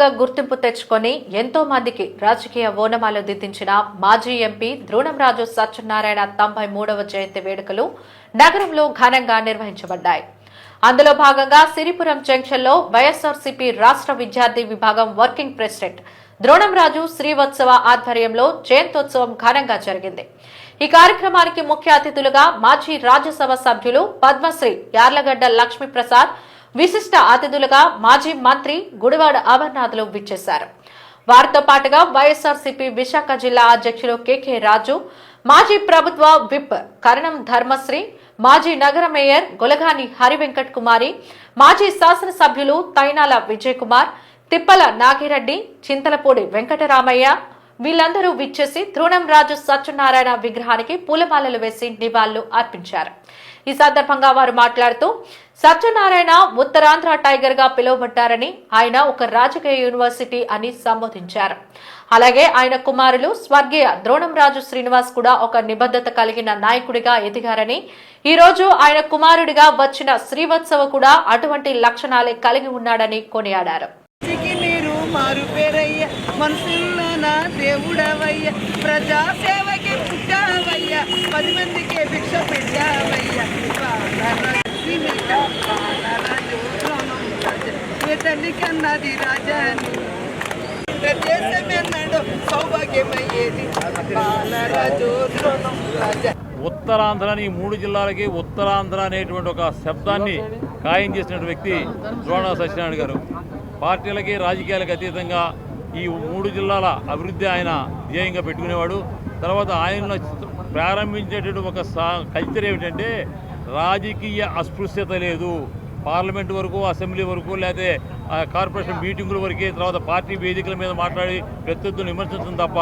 గా గుర్తింపు తెచ్చుకొని ఎంతో మందికి రాజకీయ ఓనమాలు దిద్దించిన మాజీ ఎంపీ ద్రోణంరాజు సత్యనారాయణ తొంభై మూడవ జయంతి వేడుకలు నగరంలో ఘనంగా నిర్వహించబడ్డాయి. అందులో భాగంగా సిరిపురం జంక్షన్లో వైఎస్ఆర్సీపీ రాష్ట్ర విద్యార్థి విభాగం వర్కింగ్ ప్రెసిడెంట్ ద్రోణంరాజు శ్రీవత్సవ ఆధ్వర్యంలో జయంతోత్సవం ఘనంగా జరిగింది. ఈ కార్యక్రమానికి ముఖ్య అతిథులుగా మాజీ రాజ్యసభ సభ్యులు పద్మశ్రీ యార్లగడ్డ లక్ష్మీప్రసాద్ విశిష్ట అతిథులుగా మాజీ మంత్రి గుడివాడ అమర్నాథ్లు విచ్చేశారు. వారితో పాటుగా వైఎస్ఆర్సీపీ విశాఖ జిల్లా అధ్యక్షులు కెకే రాజు మాజీ ప్రభుత్వ విప్ కరణం ధర్మశ్రీ మాజీ నగర మేయర్ గొలగాని హరివెంకట్ కుమారి మాజీ శాసనసభ్యులు తైనాల విజయ్ కుమార్ తిప్పల నాగిరెడ్డి చింతలపూడి వెంకటరామయ్య వీళ్ళందరూ విచ్చేసి రాజు సత్యనారాయణ విగ్రహానికి పూలమాలలు వేసి నివాళులు అర్పించారు. ఈ సందర్భంగా వారు మాట్లాడుతూ సత్యనారాయణ ఉత్తరాంధ్ర టైగర్గా పిలువబడ్డారని ఆయన ఒక రాజకీయ యూనివర్సిటీ అని సంబోధించారు. అలాగే ఆయన కుమారులు స్వర్గీయ ద్రోణంరాజు శ్రీనివాస్ కూడా ఒక నిబద్ధత కలిగిన నాయకుడిగా ఎదిగారని ఈ రోజు ఆయన కుమారుడిగా వచ్చిన శ్రీవత్సవ కూడా అటువంటి లక్షణాలే కలిగి ఉన్నాడని కొనియాడారు. మారు పేరయ్య మనసుల్లో నా దేవుడవయ్య ప్రజా పది మందికి భిక్ష పెట్టావయ్య ఏ తల్లి కన్నది రాజాని సౌభాగ్యమయ్యేది బాలరాజు రాజా ఉత్తరాంధ్రని ఈ మూడు జిల్లాలకి ఉత్తరాంధ్ర అనేటువంటి ఒక శబ్దాన్ని ఖాయం చేసిన వ్యక్తి ద్రోణ సత్యనారాయణ గారు. పార్టీలకి రాజకీయాలకు అతీతంగా ఈ మూడు జిల్లాల అభివృద్ధి ఆయన ధ్యేయంగా పెట్టుకునేవాడు. తర్వాత ఆయన ప్రారంభించేటువంటి ఒక సా- కల్చర్ ఏమిటంటే రాజకీయ అస్పృశ్యత లేదు. పార్లమెంట్ వరకు అసెంబ్లీ వరకు లేకపోతే ఆ, కార్పొరేషన్ మీటింగుల వరకే తర్వాత పార్టీ వేదికల మీద మాట్లాడి ప్రత్యర్థులను విమర్శించడం తప్ప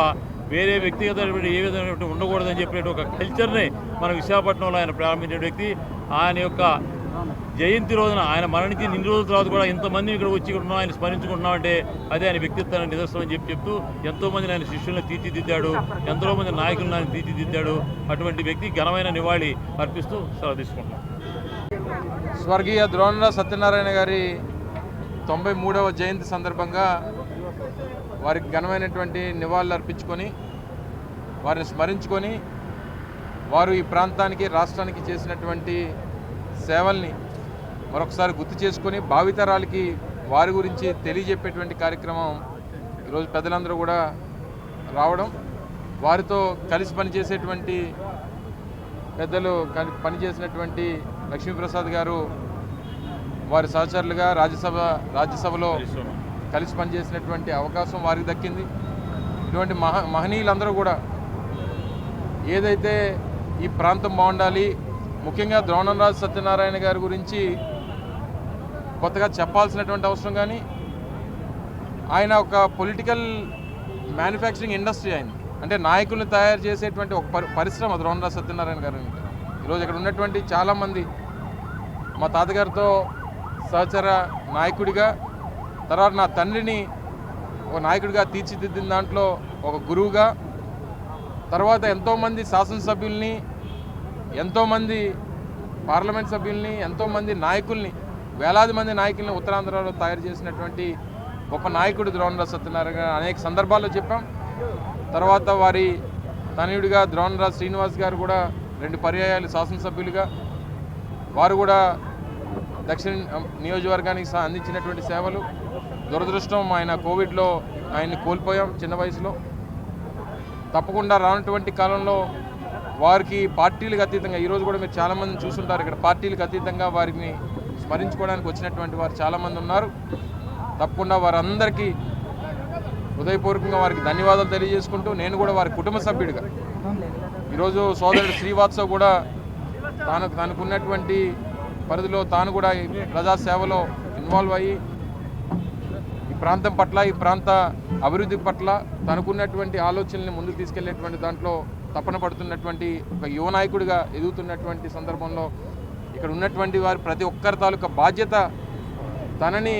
వేరే వ్యక్తిగతమైనటువంటి ఏ విధమైనటువంటి ఉండకూడదని చెప్పినట్టు ఒక కల్చర్ని మన విశాఖపట్నంలో ఆయన ప్రారంభించిన వ్యక్తి. ఆయన యొక్క జయంతి రోజున ఆయన మరణించి ఇన్ని రోజుల తర్వాత కూడా ఇంతమంది ఇక్కడ వచ్చి ఇక్కడ ఉన్నాం ఆయన స్మరించుకుంటున్నామంటే అదే ఆయన వ్యక్తిత్వాన్ని నిదర్శనం అని చెప్పి చెప్తూ ఎంతోమందిని ఆయన శిష్యులను తీర్చిదిద్దాడు ఎంతో మంది నాయకులను ఆయన తీర్చిదిద్దాడు. అటువంటి వ్యక్తి ఘనమైన నివాళి అర్పిస్తూ సెలవు తీసుకుంటున్నాం. స్వర్గీయ ద్రోణరావు సత్యనారాయణ గారి తొంభై మూడవ జయంతి సందర్భంగా వారికి ఘనమైనటువంటి నివాళులు అర్పించుకొని వారిని స్మరించుకొని వారు ఈ ప్రాంతానికి రాష్ట్రానికి చేసినటువంటి సేవల్ని మరొకసారి గుర్తు చేసుకొని భావితరాలకి వారి గురించి తెలియజెప్పేటువంటి కార్యక్రమం ఈరోజు పెద్దలందరూ కూడా రావడం. వారితో కలిసి పనిచేసేటువంటి పెద్దలు పనిచేసినటువంటి లక్ష్మీప్రసాద్ గారు వారి సహచరులుగా రాజ్యసభ రాజ్యసభలో కలిసి పనిచేసినటువంటి అవకాశం వారికి దక్కింది. ఇటువంటి మహ మహనీయులందరూ కూడా ఏదైతే ఈ ప్రాంతం బాగుండాలి ముఖ్యంగా ద్రోణంరాజు సత్యనారాయణ గారి గురించి కొత్తగా చెప్పాల్సినటువంటి అవసరం కానీ ఆయన ఒక పొలిటికల్ మ్యానుఫ్యాక్చరింగ్ ఇండస్ట్రీ ఆయన. అంటే నాయకుల్ని తయారు చేసేటువంటి ఒక పరిశ్రమ ద్రోణరాజు సత్యనారాయణ గారు ఈరోజు ఇక్కడ ఉన్నటువంటి చాలామంది మా తాతగారితో సహచర నాయకుడిగా తర్వాత నా తండ్రిని ఒక నాయకుడిగా తీర్చిదిద్దిన దాంట్లో ఒక గురువుగా తర్వాత ఎంతోమంది శాసనసభ్యుల్ని ఎంతోమంది పార్లమెంట్ సభ్యుల్ని ఎంతోమంది నాయకుల్ని వేలాది మంది నాయకులను ఉత్తరాంధ్రలో తయారు చేసినటువంటి గొప్ప నాయకుడు ద్రోణరాజు సత్యనారాయణ అనేక సందర్భాల్లో చెప్పాం. తర్వాత వారి తనయుడిగా ద్రోణరాజ్ శ్రీనివాస్ గారు కూడా రెండు పర్యాయాలు శాసనసభ్యులుగా వారు కూడా దక్షిణ నియోజకవర్గానికి అందించినటువంటి సేవలు. దురదృష్టం ఆయన కోవిడ్లో ఆయన్ని కోల్పోయాం చిన్న వయసులో. తప్పకుండా రానటువంటి కాలంలో వారికి పార్టీలకు అతీతంగా ఈరోజు కూడా మీరు చాలామంది చూస్తుంటారు ఇక్కడ పార్టీలకు అతీతంగా వారిని స్మరించుకోవడానికి వచ్చినటువంటి వారు చాలామంది ఉన్నారు. తప్పకుండా వారందరికీ హృదయపూర్వకంగా వారికి ధన్యవాదాలు తెలియజేసుకుంటూ నేను కూడా వారి కుటుంబ సభ్యుడిగా. ఈరోజు సోదరుడు శ్రీవాత్సవ్ కూడా తాను తనకున్నటువంటి పరిధిలో తాను కూడా ప్రజాసేవలో ఇన్వాల్వ్ అయ్యి ఈ ప్రాంతం పట్ల ఈ ప్రాంత అభివృద్ధి పట్ల తనకున్నటువంటి ఆలోచనల్ని ముందుకు తీసుకెళ్ళేటువంటి దాంట్లో తపన పడుతున్నటువంటి ఒక యువ నాయకుడిగా ఎదుగుతున్నటువంటి సందర్భంలో ఇక్కడ ఉన్నటువంటి వారు ప్రతి ఒక్కరి తాలూకా బాధ్యత తనని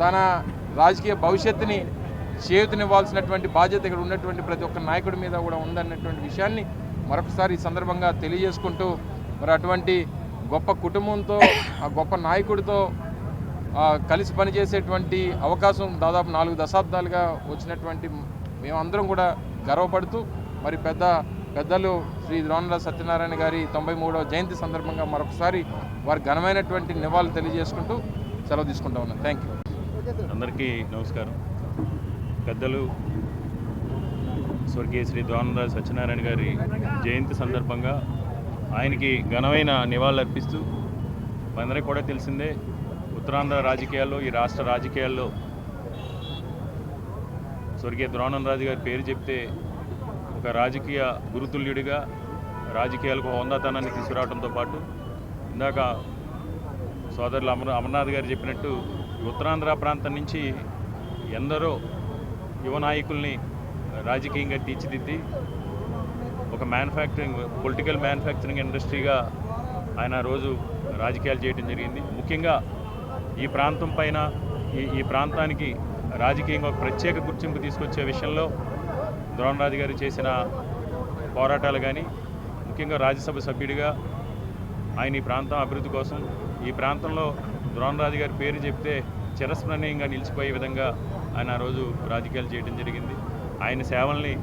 తన రాజకీయ భవిష్యత్తుని చేయూతనివ్వాల్సినటువంటి బాధ్యత ఇక్కడ ఉన్నటువంటి ప్రతి ఒక్క నాయకుడి మీద కూడా ఉందన్నటువంటి విషయాన్ని మరొకసారి ఈ సందర్భంగా తెలియజేసుకుంటూ మరి అటువంటి గొప్ప కుటుంబంతో ఆ గొప్ప నాయకుడితో కలిసి పనిచేసేటువంటి అవకాశం దాదాపు నాలుగు దశాబ్దాలుగా వచ్చినటువంటి మేమందరం కూడా గర్వపడుతూ మరి పెద్ద పెద్దలు శ్రీ ద్రోణుల సత్యనారాయణ గారి తొంభై మూడవ జయంతి సందర్భంగా మరొకసారి వారి ఘనమైనటువంటి నివాళులు తెలియజేసుకుంటూ సెలవు తీసుకుంటా ఉన్నాను. థ్యాంక్ యూ అందరికీ నమస్కారం. పెద్దలు స్వర్గీయ శ్రీ ద్వానరాజు సత్యనారాయణ గారి జయంతి సందర్భంగా ఆయనకి ఘనమైన నివాళులర్పిస్తూ మనందరికీ కూడా తెలిసిందే ఉత్తరాంధ్ర రాజకీయాల్లో ఈ రాష్ట్ర రాజకీయాల్లో స్వర్గీయ ద్రోణంరాజు గారి పేరు చెప్తే ఒక రాజకీయ గురుతుల్యుడిగా రాజకీయాలకు హోందాతనాన్ని తీసుకురావడంతో పాటు ఇందాక సోదరులు అమర్ అమర్నాథ్ గారు చెప్పినట్టు ఉత్తరాంధ్ర ప్రాంతం నుంచి ఎందరో యువ నాయకుల్ని రాజకీయంగా తీర్చిదిద్ది ఒక మ్యానుఫ్యాక్చరింగ్ పొలిటికల్ మ్యానుఫ్యాక్చరింగ్ ఇండస్ట్రీగా ఆయన రోజు రాజకీయాలు చేయడం జరిగింది. ముఖ్యంగా ఈ ప్రాంతం పైన ఈ ఈ ప్రాంతానికి రాజకీయంగా ఒక ప్రత్యేక గుర్తింపు తీసుకొచ్చే విషయంలో ద్రోణరాజు గారు చేసిన పోరాటాలు కానీ ముఖ్యంగా రాజ్యసభ సభ్యుడిగా ఆయన ఈ ప్రాంతం అభివృద్ధి కోసం ఈ ప్రాంతంలో ద్రోణరాజు గారి పేరు చెప్తే చిరస్మరణీయంగా నిలిచిపోయే విధంగా ఆయన ఆ రోజు రాజకీయాలు చేయడం జరిగింది. ఆయన సేవల్ని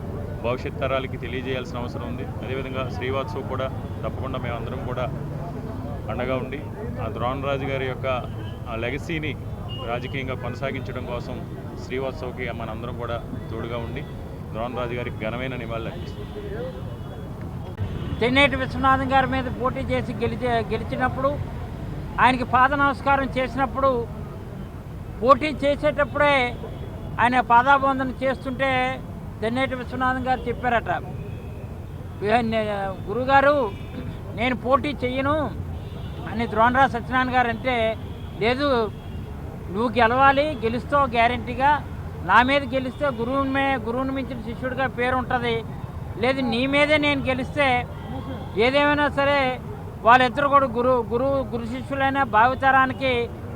భవిష్యత్ తరాలకి తెలియజేయాల్సిన అవసరం ఉంది. అదేవిధంగా శ్రీవాత్సవ్ కూడా తప్పకుండా మేమందరం కూడా అండగా ఉండి ఆ ద్రోణరాజు గారి యొక్క ఆ లెగసీని రాజకీయంగా కొనసాగించడం కోసం శ్రీవాత్సవ్కి మనందరం కూడా తోడుగా ఉండి ద్రోణరాజు గారికి ఘనమైన నివాళులు తెన్నేటి విశ్వనాథం గారి మీద పోటీ చేసి గెలిచే గెలిచినప్పుడు ఆయనకి పాద నమస్కారం చేసినప్పుడు పోటీ చేసేటప్పుడే ఆయన పాదాబంధన చేస్తుంటే తెన్నేటి విశ్వనాథం గారు చెప్పారట. గురుగారు నేను పోటీ చెయ్యను అని ద్రోణరాజు సత్యనారాయణ గారు అంటే లేదు నువ్వు గెలవాలి గెలుస్తావు గ్యారంటీగా నా మీద గెలిస్తే గురువుని మే గురువుని మించిన శిష్యుడిగా పేరు ఉంటుంది. లేదు నీ మీదే నేను గెలిస్తే ఏదేమైనా సరే వాళ్ళిద్దరు కూడా గురు గురువు గురు శిష్యులైన భావితరానికి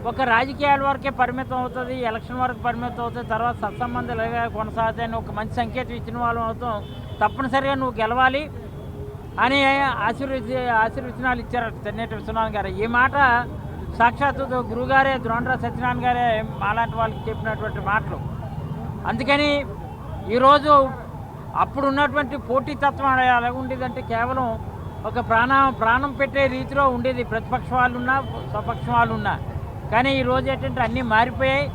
ఒక రాజకీయాల వరకే పరిమితం అవుతుంది ఎలక్షన్ వరకు పరిమితం అవుతుంది తర్వాత సత్సంబంధాలు ఇలాగే కొనసాగుతాయని ఒక మంచి సంకేతం ఇచ్చిన వాళ్ళం అవుతాం. తప్పనిసరిగా నువ్వు గెలవాలి అని ఆశీర్వచ ఆశీర్వచనాలు ఇచ్చారు తెన్నేటి విశ్వనాథ్ గారు. ఈ మాట సాక్షాత్తు గురుగారే ద్రోణరాజు సత్యనారాయణ గారే మాలాంటి వాళ్ళకి చెప్పినటువంటి మాటలు. అందుకని ఈరోజు అప్పుడు ఉన్నటువంటి పోటీతత్వం ఎలా ఉండేదంటే కేవలం ఒక ప్రాణ ప్రాణం పెట్టే రీతిలో ఉండేది. ప్రతిపక్ష వాళ్ళు ఉన్నా స్వపక్ష వాళ్ళు ఉన్నా కానీ ఈరోజు ఏంటంటే అన్నీ మారిపోయాయి.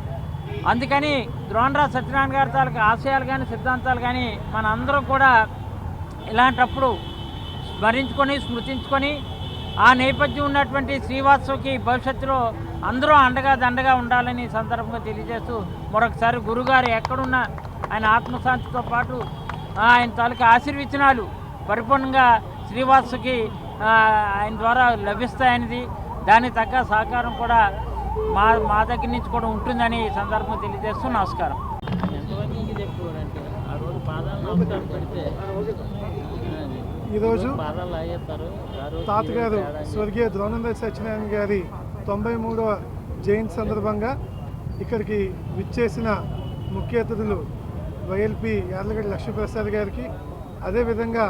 అందుకని ద్రోణరాజ్ సత్యనారాయణ గారి తాలూకు ఆశయాలు కానీ సిద్ధాంతాలు కానీ మన అందరం కూడా ఇలాంటప్పుడు స్మరించుకొని స్మృతించుకొని ఆ నేపథ్యం ఉన్నటువంటి శ్రీవాత్సవకి భవిష్యత్తులో అందరూ అండగా దండగా ఉండాలని ఈ సందర్భంగా తెలియజేస్తూ మరొకసారి గురుగారు ఎక్కడున్నా ఆయన ఆత్మశాంతితో పాటు ఆయన తాలూకా ఆశీర్వచనాలు పరిపూర్ణంగా శ్రీవాత్సకి ఆ, ఆయన ద్వారా లభిస్తాయనేది దానికి తగ్గ సహకారం కూడా మా మా దగ్గర నుంచి కూడా ఉంటుందని ఈ సందర్భంగా తెలియజేస్తూ నమస్కారం. ఎంతమందికి చెప్పుకోరంటే ఆ రోజు పాదాలు నమస్కారం పెడితే ఈరోజు పాదాలు లాగేస్తారు. తాతగారు స్వర్గీయ ద్రోణంరాజ సత్యనారాయణ గారి తొంభై మూడవ జయంతి సందర్భంగా ఇక్కడికి విచ్చేసిన ముఖ్య అతిథులు వైఎల్పి యార్లగడ్డ లక్ష్మీప్రసాద్ గారికి అదేవిధంగా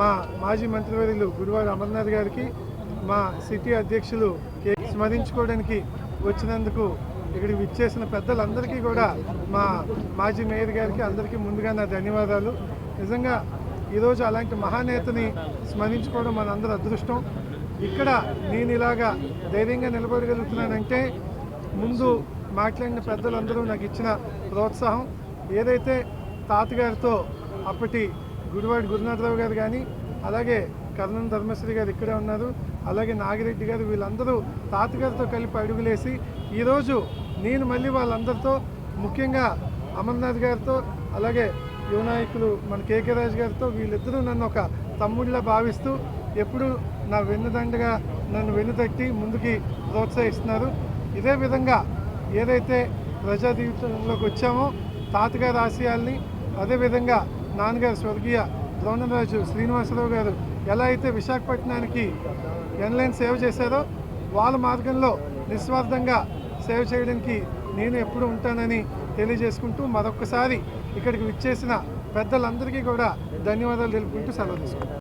మా మాజీ మంత్రివర్యులు గురువారు అమర్నాథ్ గారికి మా సిటీ అధ్యక్షులు కే స్మరించుకోవడానికి వచ్చినందుకు ఇక్కడికి విచ్చేసిన పెద్దలందరికీ కూడా మా మాజీ మేయర్ గారికి అందరికీ ముందుగా నా ధన్యవాదాలు. నిజంగా ఈరోజు అలాంటి మహానేతని స్మరించుకోవడం మనందరి అదృష్టం. ఇక్కడ నేను ఇలాగా ధైర్యంగా నిలబడగలుగుతున్నానంటే ముందు మాట్లాడిన పెద్దలందరూ నాకు ఇచ్చిన ప్రోత్సాహం. ఏదైతే తాతగారితో అప్పటి గుడివాడి గురునాథరావు గారు కానీ అలాగే కర్ణం ధర్మశ్రీ గారు ఇక్కడే ఉన్నారు అలాగే నాగిరెడ్డి గారు వీళ్ళందరూ తాతగారితో కలిపి అడుగులేసి ఈరోజు నేను మళ్ళీ వాళ్ళందరితో ముఖ్యంగా అమర్నాథ్ గారితో అలాగే యువనాయకులు మన కేకే రాజు గారితో వీళ్ళిద్దరూ నన్ను ఒక తమ్ముడిలా భావిస్తూ ఎప్పుడు నా వెన్నుదండగా నన్ను వెన్నుతట్టి ముందుకి ప్రోత్సహిస్తున్నారు. ఇదే విధంగా ఏదైతే ప్రజా జీవితంలోకి వచ్చామో తాతగారి ఆశయాల్ని అదేవిధంగా నాన్నగారు స్వర్గీయ ద్రోణరాజు శ్రీనివాసరావు గారు ఎలా అయితే విశాఖపట్నానికి ఎన్లైన్ సేవ చేశారో వాళ్ళ మార్గంలో నిస్వార్థంగా సేవ చేయడానికి నేను ఎప్పుడు ఉంటానని తెలియజేసుకుంటూ మరొకసారి ఇక్కడికి విచ్చేసిన పెద్దలందరికీ కూడా ధన్యవాదాలు తెలుపుకుంటూ సెలవు తీసుకుంటాను